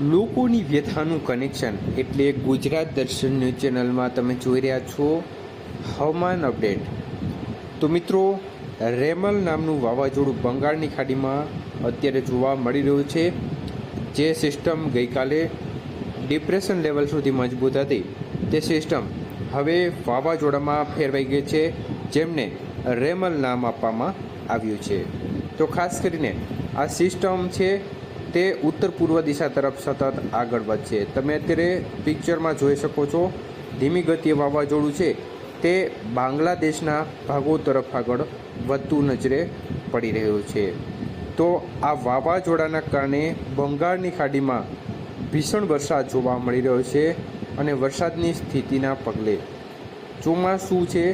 લોકોની વ્યથાનું કનેક્શન એટલે ગુજરાત દર્શન ન્યૂઝ ચેનલમાં તમે જોઈ રહ્યા છો હવામાન અપડેટ તો મિત્રો, રેમલ નામનું વાવાઝોડું બંગાળની ખાડીમાં અત્યારે જોવા મળી રહ્યું છે, જે સિસ્ટમ ગઈકાલે ડિપ્રેશન લેવલ સુધી મજબૂત હતી. તે સિસ્ટમ હવે વાવાઝોડામાં ફેરવાઈ ગઈ છે, જેમને રેમલ નામ આપવામાં આવ્યું છે. તો ખાસ કરીને આ સિસ્ટમ છે તે ઉત્તર પૂર્વ દિશા તરફ સતત આગળ વધશે. તમે અત્યારે પિક્ચરમાં જોઈ શકો છો, ધીમી ગતિએ વાવાઝોડું છે. તે બાંગ્લાદેશના ભાગો તરફ આગળ વધતું નજરે પડી રહ્યું છે. તો આ વાવાઝોડાના કારણે બંગાળની ખાડીમાં ભીષણ વરસાદ જોવા મળી રહ્યો છે અને વરસાદની સ્થિતિના પગલે ચોમાસું છે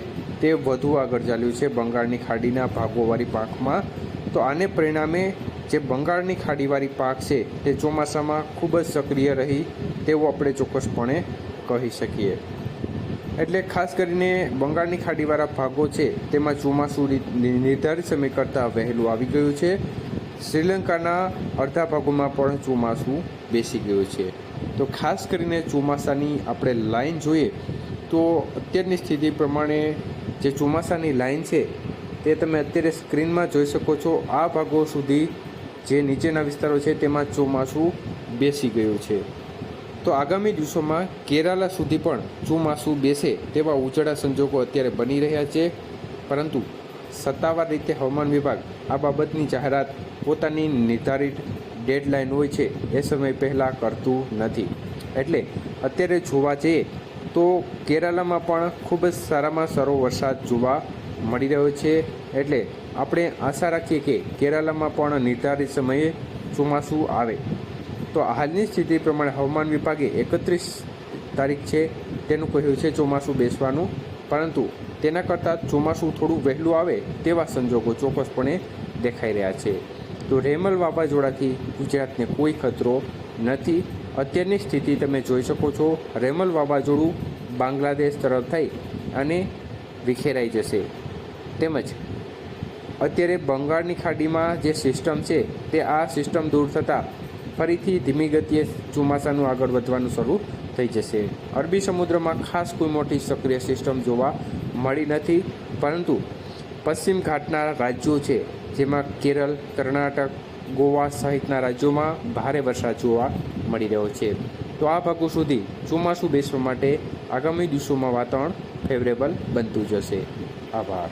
તે વધુ આગળ ચાલ્યું છે બંગાળની ખાડીના ભાગોવાળી પાકમાં તો આને પરિણામે જે બંગાળની ખાડીવાળી પાક છે, તે ચોમાસામાં ખૂબ જ સક્રિય રહી તેવું આપણે ચોક્કસપણે કહી શકીએ. એટલે ખાસ કરીને બંગાળની ખાડીવાળા ભાગો છે, તેમાં ચોમાસું નિર્ધારિત સમય કરતાં વહેલું આવી ગયું છે. શ્રીલંકાના અડધા ભાગોમાં પણ ચોમાસું બેસી ગયું છે. તો ખાસ કરીને ચોમાસાની આપણે લાઈન જોઈએ, તો અત્યારની સ્થિતિ પ્રમાણે જે ચોમાસાની લાઇન છે, તે તમે અત્યારે સ્ક્રીનમાં જોઈ શકો છો, આ ભાગો સુધી જે નીચેના વિસ્તારો છે તેમાં ચોમાસું બેસી ગયું છે. તો આગામી દિવસોમાં કેરાલા સુધી પણ ચોમાસું બેસે તેવા ઉજળા સંજોગો અત્યારે બની રહ્યા છે. પરંતુ સત્તાવાર રીતે હવામાન વિભાગ આ બાબતની જાહેરાત પોતાની નિર્ધારિત ડેડલાઇન હોય છે એ સમય પહેલાં કરતું નથી. એટલે અત્યારે જોવા જઈએ તો કેરાલામાં પણ ખૂબ જ સારામાં સારો વરસાદ જોવા મળી રહ્યો છે. એટલે આપણે આશા રાખીએ કે કેરાલામાં પણ નિર્ધારિત સમયે ચોમાસું આવે. તો હાલની સ્થિતિ પ્રમાણે હવામાન વિભાગે એકત્રીસ તારીખ છે. તેનું કહ્યું છે ચોમાસું બેસવાનું. પરંતુ તેના કરતાં ચોમાસું થોડું વહેલું આવે તેવા સંજોગો ચોક્કસપણે દેખાઈ રહ્યા છે. તો રેમલ વાવાઝોડાથી ગુજરાતને કોઈ ખતરો નથી. અત્યારની સ્થિતિ તમે જોઈ શકો છો. રેમલ વાવાઝોડું બાંગ્લાદેશ તરફ થઈ અને વિખેરાઈ જશે. તેમજ અત્યારે બંગાળની ખાડીમાં જે સિસ્ટમ છે તે આ સિસ્ટમ દૂર થતાં ફરીથી ધીમી ગતિએ ચોમાસાનું આગળ વધવાનું શરૂ થઈ જશે. અરબી સમુદ્રમાં ખાસ કોઈ મોટી સક્રિય સિસ્ટમ જોવા મળી નથી, પરંતુ પશ્ચિમ ઘાટના રાજ્યો છે, જેમાં કેરળ, કર્ણાટક, ગોવા સહિતના રાજ્યોમાં ભારે વરસાદ જોવા મળી રહ્યો છે. તો આ ભાગો સુધી ચોમાસું બેસવા માટે આગામી દિવસોમાં વાતાવરણ ફેવરેબલ બનતું જશે. આભાર.